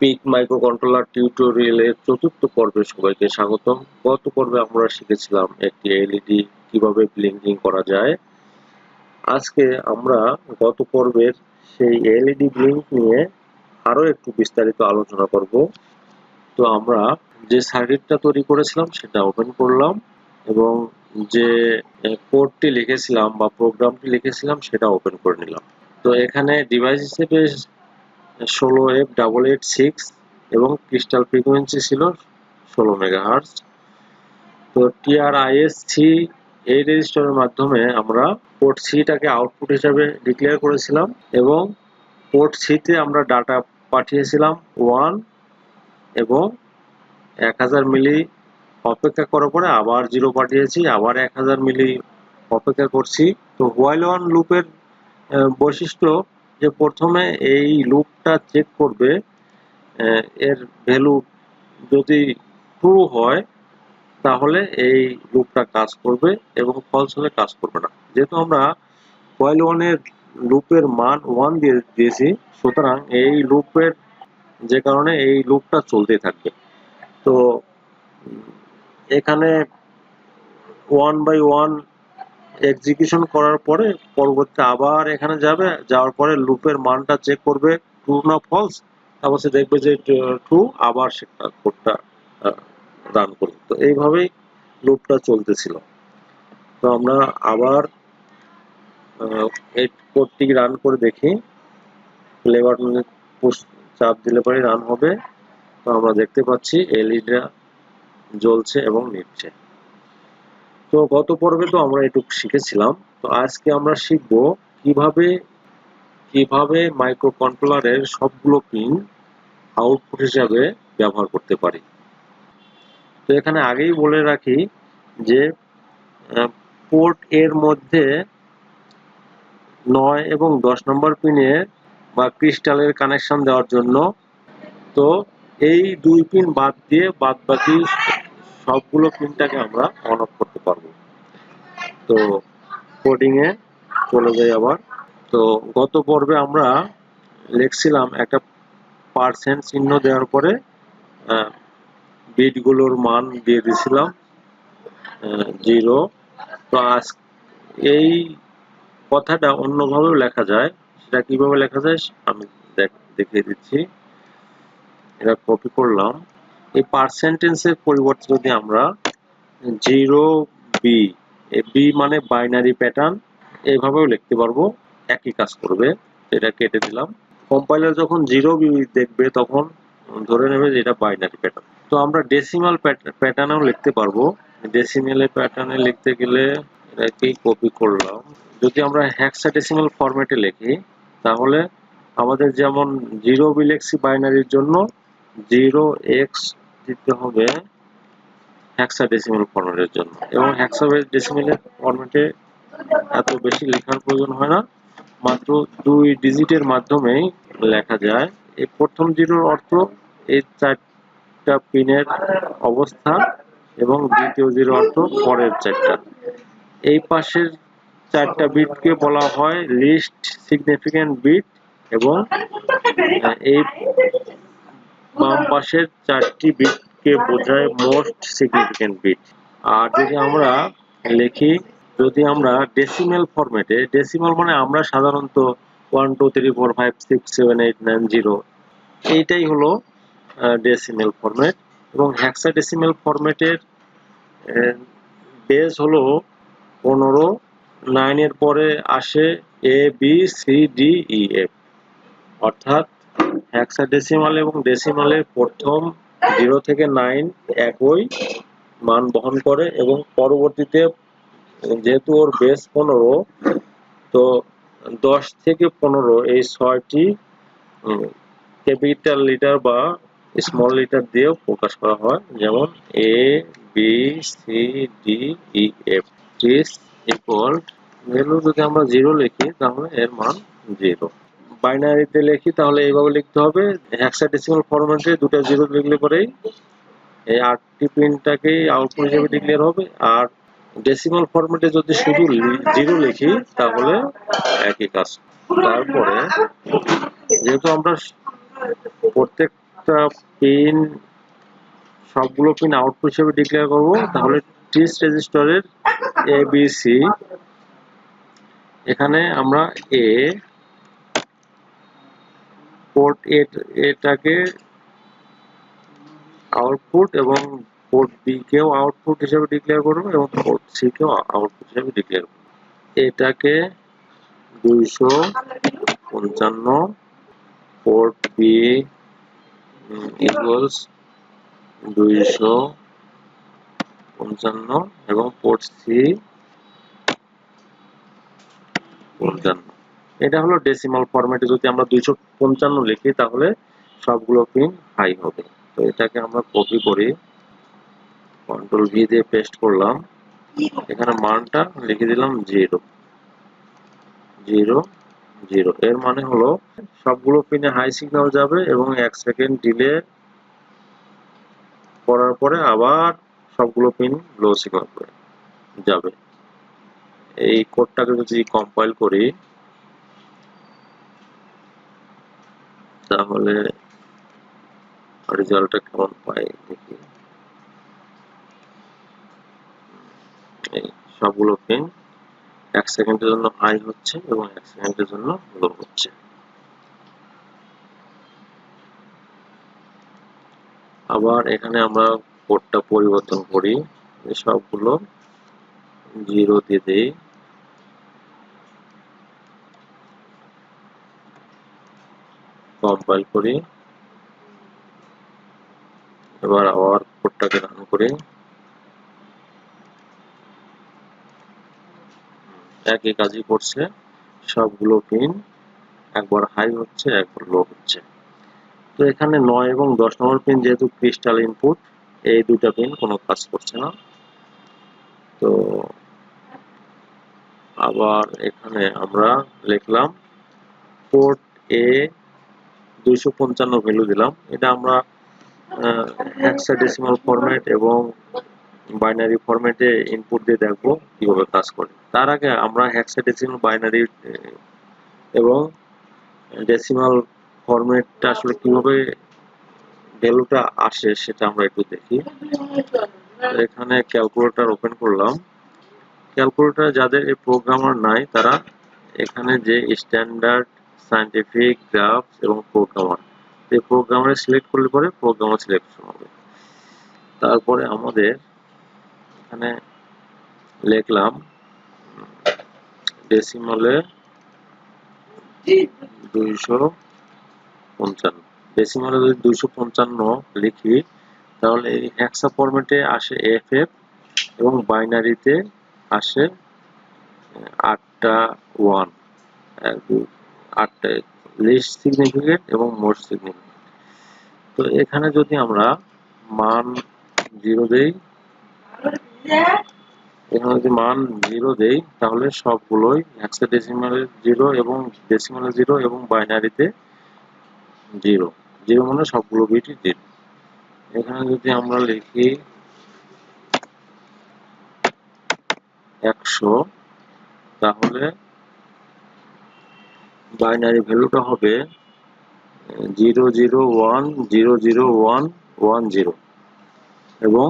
Pick micro controller টিউটোরিয়ালের চতুর্থ পর্বে সবাইকে স্বাগতম। গত পর্বে আমরা শিখেছিলাম একটি এলইডি কীভাবে ব্লিঙ্কিং করা যায়। আজকে আমরা গত পর্বের সেই এলইডি ব্লিঙ্ক নিয়ে আরও একটু বিস্তারিত আলোচনা করব। তো আমরা যে সার্কিটটা তৈরি করেছিলাম সেটা ওপেন করলাম এবং যে কোডটি লিখেছিলাম বা প্রোগ্রামটি লিখেছিলাম সেটা ওপেন করে নিলাম। তো এখানে ডিভাইস হিসেবে ষোলো এফ ডাবল এইট সিক্স এবং ক্রিস্টাল ফ্রিকোয়েন্সি ছিল ষোলো মেগাহার্স তো টিআরআইএস সি এই রেজিস্টারের মাধ্যমে আমরা পোর্ট সিটাকে আউটপুট হিসাবে ডিক্লেয়ার করেছিলাম এবং পোর্ট সিতে আমরা ডাটা পাঠিয়েছিলাম ওয়ান এবং এক হাজার মিলি অপেক্ষা করার পরে আবার জিরো পাঠিয়েছি, আবার এক হাজার মিলি অপেক্ষা করছি। তো হোয়াইল ওয়ান লুপের বৈশিষ্ট্য যে প্রথমে এই লুপটা চেক করবে এর ভ্যালু যদি ট্রু হয়, তাহলে এই লুপটা কাজ করবে এবং ফলস হলে কাজ করবে না। যেহেতু আমরা কয়েল ওয়ানের লুপের মান ওয়ান দিয়ে দিয়েছি, সুতরাং এই লুপের যে কারণে এই লুপটা চলতেই থাকবে তো এখানে ওয়ান বাই ওয়ান এক্সিকিউশন করার পরে পরবর্তী আবার এখানে যাবে, যাওয়ার পরে লুপের মানটা চেক করবে ট্রু না ফলস তারপর সে দেখবে যে ট্রু আবার সেটা কোডটা রান করবে। তো এইভাবেই লুপটা চলতেছিল। তো আমরা আবার এই কোডটি রান করে দেখি। প্লে চাপ দিলে পরে রান হবে। তো আমরা দেখতে পাচ্ছি এলইডিটা জ্বলছে এবং নিচ্ছে। তো গত পর্বে তো আমরা এটুকু শিখেছিলাম। তো আজকে আমরা শিখব কীভাবে কীভাবে মাইক্রো কন্ট্রোলারের সবগুলো পিন আউটপুট হিসাবে ব্যবহার করতে পারি। তো এখানে আগেই বলে রাখি যে পোর্ট এর মধ্যে নয় এবং দশ নম্বর পিনে বা ক্রিস্টালের কানেকশন দেওয়ার জন্য তো এই দুই পিন বাদ দিয়ে বাদ বাকি সবগুলো পিনটাকে আমরা অন অফ করতে পারব। তো কোডিং এ চলে যাই আবার। তো গত পর্বে আমরা লিখছিলাম একটা পার্সেন্ট চিহ্ন দেওয়ার পরে বিটগুলোর মান দিয়ে দিছিলাম জিরো আজ এই কথাটা অন্যভাবেও লেখা যায়। সেটা কীভাবে লেখা যায়, আমি দেখিয়ে দিচ্ছি। এটা কপি করলাম। এই পার্সেন্টেন্সের পরিবর্তে যদি আমরা জিরো বি বি মানে বাইনারি প্যাটার্ন এইভাবেও লিখতে পারব, একই কাজ করবে এটা কেটে দিলাম। কম্পাইলার যখন জিরো বি দেখবে, তখন ধরে নেবে যে এটা বাইনারি প্যাটার্ন তো আমরা ডেসিমাল প্যাটার্নেও লিখতে পারব। ডেসিমেলের প্যাটার্নে লিখতে গেলে এটাকেই কপি করলাম? যদি আমরা হ্যাক্সাডেসিমাল ফরম্যাটে লিখি, তাহলে আমাদের যেমন জিরো বি লিখছি বাইনারির জন্য জিরো এক্স দিতে হবে হ্যাক্সাডেসিমাল ফরম্যাটের জন্য। এবং হ্যাক্সাডেসিমালের ফরম্যাটে এত বেশি লেখার প্রয়োজন হয় না। মাত্র দুই ডিজিটের মাধ্যমেই লেখা যায়। এই প্রথম জিরোর অর্থ এই চারটা পিনের অবস্থা এবং দ্বিতীয় জিরো অর্থ পরের চারটা। এই পাশের চারটা বিটকে বলা হয় লিস্ট সিগনিফিক্যান্ট বিট এবং এই বাম পাশের চারটি বিটকে বোঝায় মোস্ট সিগনিফিক্যান্ট বিট আর যদি আমরা লিখি, যদি আমরা ডেসিমেল ফরম্যাটে ডেসিমাল মানে আমরা সাধারণত one two three four five six seven eight nine zero এইটাই হলো ডেসিমেল ফরম্যাট এবং হ্যাক্সা ডেসিমেল ফরম্যাটের বেস হলো পনেরো নাইনের পরে আসে A B C D E F অর্থাৎ হ্যাক্সাডেসিমাল এবং ডেসিমালের প্রথম জিরো থেকে নাইন একই মান বহন করে এবং পরবর্তীতে যেহেতু ওর বেস পনেরো, তো দশ থেকে পনেরো এই ছয়টি ক্যাপিটাল লিটার বা স্মল লিটার দিয়েও প্রকাশ করা হয়। যেমন A B C D E F this equal value যদি আমরা জিরো লিখি তাহলে এর মান জিরো বাইনারিতে লিখি, তাহলে এইভাবে লিখতে হবে। হেক্সাডেসিমাল ফরম্যাটে দুটো জিরো লিখলে পরেই এই আটটি পিনটাকেই আউটপুট হিসেবে ডিক্লেয়ার হবে। আর ডেসিমাল ফরম্যাটে যদি শুধু জিরো লিখি, তাহলে একই কাজ। তারপরে যেহেতু আমরা প্রত্যেকটা পিন সবগুলো পিন আউটপুট হিসেবে ডিক্লেয়ার করব, তাহলে টিস রেজিস্টরের এ বি সি এখানে আমরা এ পোর্ট এটাকে আউটপুট এবং পোর্ট বি কেও আউটপুট হিসেবে ডিক্লেয়ার করব এবং পোর্ট সি কেও আউটপুট হিসেবে ডিক্লেয়ার করব। এটাকে দুইশো পঞ্চান্ন পোর্ট বি ইকুয়ালস দুইশো পঞ্চান্ন এবং পোর্ট সি পঞ্চান্ন। এটা হলো ডেসিমাল ফরম্যাটে যদি আমরা দুইশো পঞ্চান্ন লিখি, তাহলে সবগুলো পিন হাই হবে। তো এটাকে আমরা কপি করি কন্ট্রোল ভি দিয়ে পেস্ট করলাম। এখানে মানটা লিখে দিলাম জিরো জিরো জিরো এর মানে হলো সবগুলো পিনে হাই সিগন্যাল যাবে এবং এক সেকেন্ড ডিলে করার পরে আবার সবগুলো পিন লো সিগন্যাল যাবে। এই কোডটাকে যদি কম্পাইল করি তাহলে রেজাল্টটা কেমন পাই দেখি। এই সবগুলো পিন এক সেকেন্ডের জন্য হাই হচ্ছে এবং এক সেকেন্ডের জন্য লো হচ্ছে। আবার এখানে আমরা কোডটা পরিবর্তন করি সবগুলো জিরো দিয়ে দেই। কম্পাইল করি। এবার আবার কোডটাকে রান করি। একই কাজই করছে। সবগুলো পিন একবার হাই হচ্ছে, একবার লো হচ্ছে। তো এখানে নয় এবং দশ নম্বর পিন যেহেতু ক্রিস্টাল ইনপুট এই দুটা পিন কোনো কাজ করছে না। তো আবার এখানে আমরা লিখলাম পোর্ট এ দুইশো পঞ্চান্ন ভ্যালু দিলাম। এটা আমরা হেক্সাডেসিমাল ফরম্যাট এবং বাইনারি ফরম্যাটে ইনপুট দিয়ে দেখব কীভাবে কাজ করে। তার আগে আমরা হেক্সাডেসিমাল বাইনারি এবং ডেসিমাল ফরম্যাটটা আসলে কীভাবে ভ্যালুটা আসে সেটা আমরা একটু দেখি। এখানে ক্যালকুলেটর ওপেন করলাম। ক্যালকুলেটর যাদের এই প্রোগ্রামার নাই, তারা এখানে যে স্ট্যান্ডার্ড সায়েন্টিফিক গ্রাফ এবং প্রোগ্রামার এই প্রোগ্রামারে সিলেক্ট করলে পরে প্রোগ্রামার সিলেকশন হবে। তারপরে আমাদের এখানে লিখলাম ডেসিমালে দুইশো পঞ্চান্ন। ডেসিমালে যদি দুইশো পঞ্চান্ন লিখি, তাহলে এই হ্যাক্সা ফরম্যাটে আসে এফ এফ এবং বাইনারিতে আসে আটটা ওয়ান আটটা লিস্ট সিগনিফিকেন্ট এবং মোস্ট সিগনিফিকেন্ট তো এখানে যদি আমরা মান জিরো দেই, এখানে যদি মান জিরো দেই, তাহলে সবগুলোই হেক্সাডেসিমালে জিরো এবং ডেসিমালে জিরো এবং বাইনারিতে জিরো জিরো মানে সবগুলো বিটই জিরো এখানে যদি আমরা লিখি একশো, তাহলে বাইনারি ভ্যালুটা হবে, zero zero one, zero zero one one zero. এবং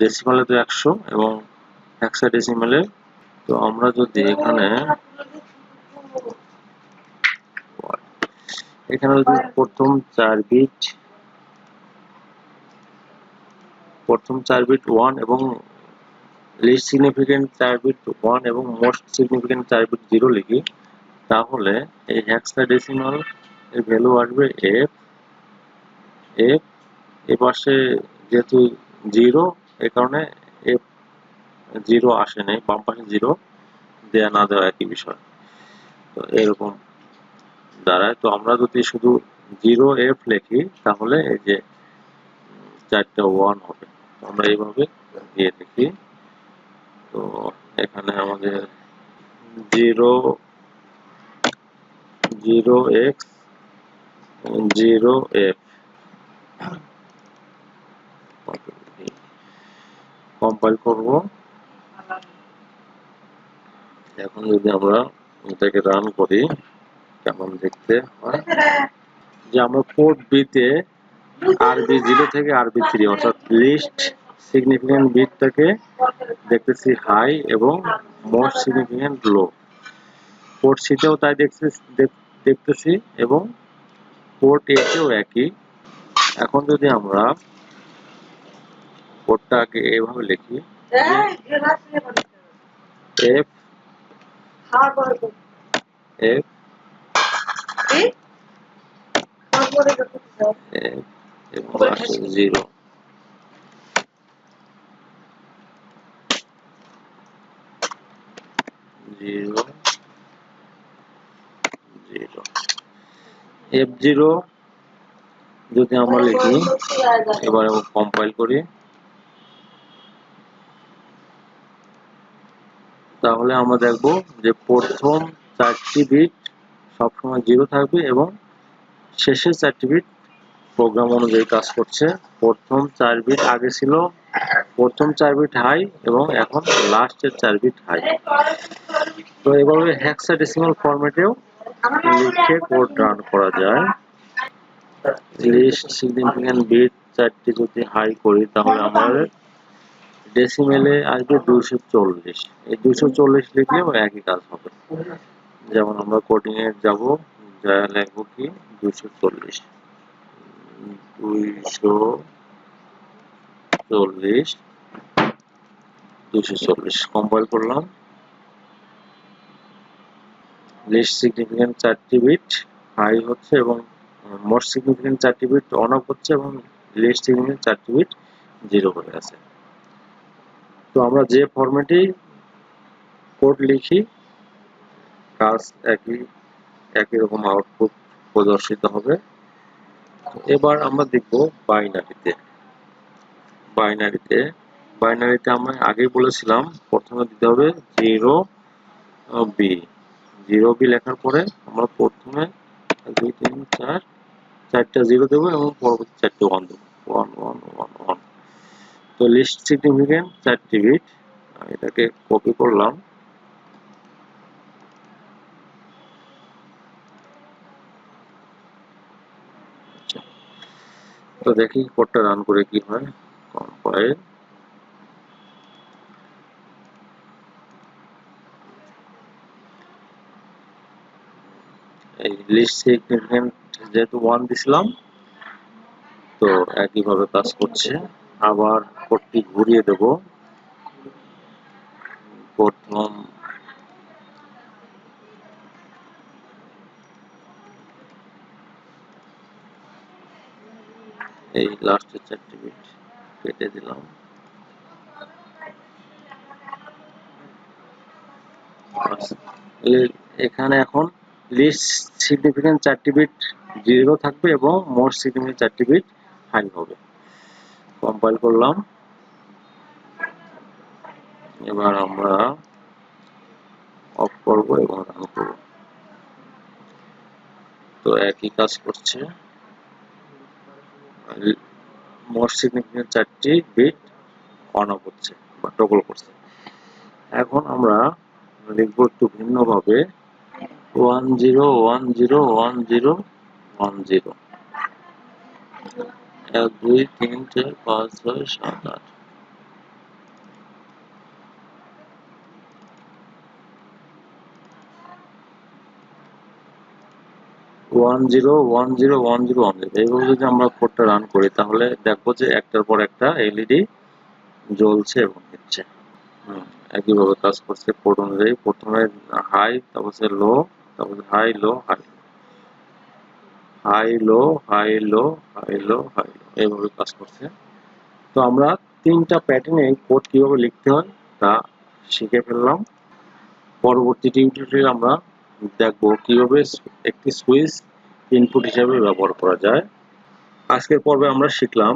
ডেসিমালে তো একশো এবং হেক্সা ডেসিমালে তো আমরা যদি এখানে এখানে যদি প্রথম চার বিট প্রথম চার বিট ওয়ান এবং লিস্ট সিগনিফিকেন্ট চার বিট ওয়ান এবং মোস্ট সিগনিফিকেন্ট চার বিট জিরো লিখি তাহলে এই হেক্সাডেসিমাল এর ভ্যালু আসবে এফ এফ এ পাশে যেহেতু জিরো এই কারণে এফ জিরো আসে নাই, বাম পাশে জিরো দেয়া না দেওয়া একই বিষয়। তো এরকম দাঁড়ায়। তো আমরা যদি শুধু জিরো এফ লিখি, তাহলে এই যে চারটা ওয়ান হবে। আমরা এইভাবে দিয়ে দেখি। তো এখানে আমাদের zero zero x zero F compile করব। এখন যদি আমরা এটাকে রান করি, কেমন দেখতে হয়? যে আমরা পোর্ট বিতে আরবি জিরো থেকে আরবি থ্রি অর্থাৎ লিস্ট সিগনিফিকেন্ট বিটটাকে দেখতেছি হাই এবং মোস্ট সিগনিফিকেন্ট লো পোর্ট সিতেও তাই দেখতেছি দেখ- দেখতেছি এবং পোর্ট এতেও একই। এখন যদি আমরা পোর্টটাকে এভাবে লিখি এফ এফ এফ এবং জিরো জিরো এফ জিরো যদি আমরা লিখি এবার কম্পাইল করি। তাহলে আমরা দেখব যে প্রথম চারটি বিট সবসময় জিরো থাকবে এবং শেষের চারটি বিট প্রোগ্রাম অনুযায়ী কাজ করছে। প্রথম চার বিট আগে ছিল প্রথম চার বিট হাই এবং এখন লাস্টের চার বিট হাই তো এভাবে হেক্সাডেসিমাল ফরম্যাটেও লিখে কোড রান করা যায়। লিস্ট সিগনিফিক্যান্ট বিট চারটি যদি হাই করি, তাহলে আমাদের ডেসিমেলে আসবে দুইশো চল্লিশ। এই দুইশো চল্লিশ লিখলেও একই কাজ হবে। যেমন আমরা কোডিং এ যাব, যা লিখব কি? দুইশো চল্লিশ। দুইশো চল্লিশ। দুইশো চল্লিশ। কম্পাইল করলাম। লিস্ট সিগনিফিকেন্ট চারটি বিট হাই হচ্ছে এবং মোস্ট সিগনিফিকেন্ট চারটি বিট অন অফ হচ্ছে এবং লিস্ট সিগনিফিকেন্ট চারটি বিট জিরো হয়ে আছে। তো আমরা যে ফরম্যাটেই কোড লিখি কাজ একই একই রকম আউটপুট প্রদর্শিত হবে। এবার আমরা দেখব বাইনারিতে বাইনারিতে বাইনারিতে আমরা আগেই বলেছিলাম, প্রথমে দিতে হবে জিরো বি জিরো বি লেখার পরে আমরা প্রথমে দুই, তিন, চার, চারটা জিরো দেবো এবং পরবর্তী চারটে ওয়ান দেবো। ওয়ান ওয়ান ওয়ান ওয়ান তো লিস্ট সিগনিফিকেন্ট চারটি বিট এটাকে কপি করলাম। তো দেখি কোডটা রান করে কি হয়। কম্পাইল এই লিস্ট সিগনিফিকেন্ট যেহেতু ওয়ান দিছিলাম, তো একইভাবে কাজ করছে। আবার কোডটি ঘুরিয়ে দেব। প্রথম এই লাস্টের চারটি বিট কেটে দিলাম। এখানে এখন লিস্ট সিগনিফিকেন্ট চারটি বিট জিরো থাকবে এবং মোস্ট সিগনিফিকেন্ট চারটি বিট হাই হবে। কম্পাইল করলাম। এবার আমরা অফ করব এবং রান করব। তো একই কাজ করছে। মোস্ট সিগনিফিকেন্ট চারটি বিট অন অফ হচ্ছে বা টগল করছে। এখন আমরা লিখব একটু ভিন্নভাবে one zero one zero one zero one zero এক দুই তিন চার পাঁচ ছয় সাত আট। One zero one zero one zero one zero এইভাবে যদি আমরা কোডটা রান করি তাহলে দেখো যে একটার পর একটা এলইডি জ্বলছে এবং হচ্ছে হুম, একইভাবে কাজ করছে কোড অনুযায়ী। প্রথমে হাই তারপর লো তারপর high low, high. High low high low high low high low. এইভাবে কাজ করছে। তো আমরা তিনটা প্যাটার্নে কোড কীভাবে লিখতে হয় তা শিখে ফেললাম। পরবর্তী টিউটোরিয়ালে আমরা দেখব কীভাবে একটি সুইচ ইনপুট হিসাবে ব্যবহার করা যায়। আজকের পর্বে আমরা শিখলাম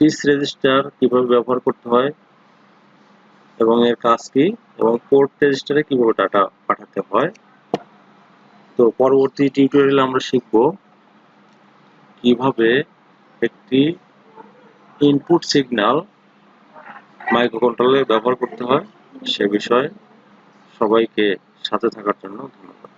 টিস রেজিস্টার কীভাবে ব্যবহার করতে হয় এবং এর কাজ কি এবং পোর্ট রেজিস্টারে কীভাবে ডাটা পাঠাতে হয়। তো পরবর্তী টিউটোরিয়ালে আমরা শিখব কীভাবে একটি ইনপুট সিগন্যাল মাইক্রোকন্ট্রোলে ব্যবহার করতে হয় সে বিষয়ে সবাইকে সাথে থাকার জন্য ধন্যবাদ।